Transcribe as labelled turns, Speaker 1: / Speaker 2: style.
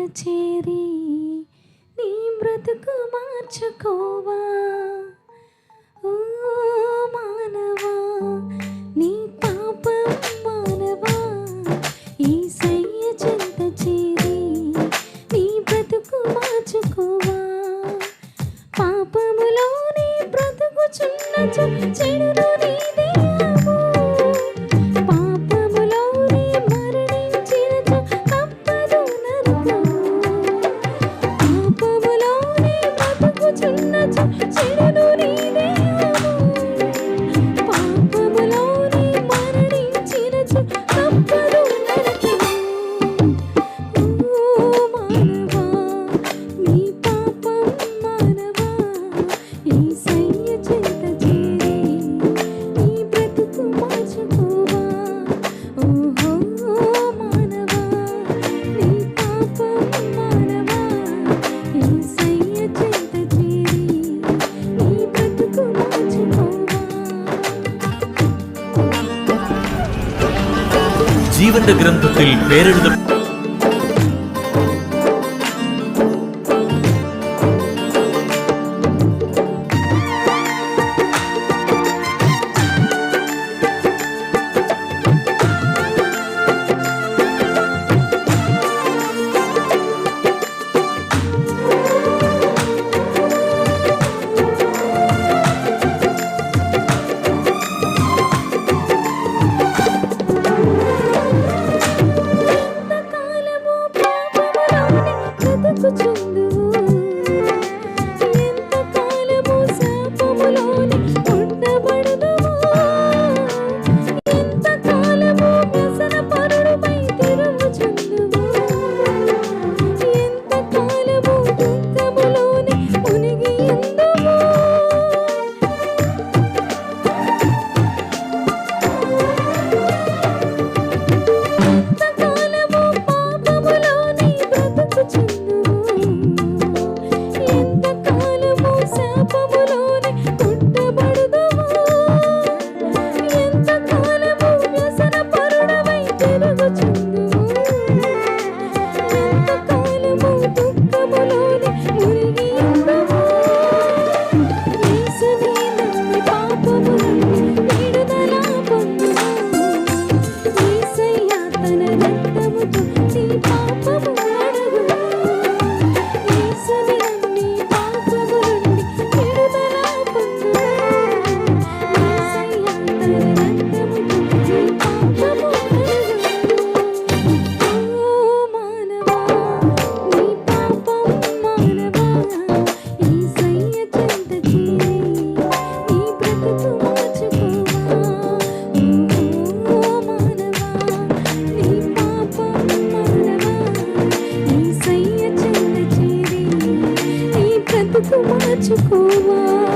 Speaker 1: చేరి నీ బ్రతుకు మార్చుకోవా?
Speaker 2: ജീവന്റെ ഗ്രന്ഥത്തിൽ പേരെഴുത
Speaker 1: మనసు మార్చుకోవా?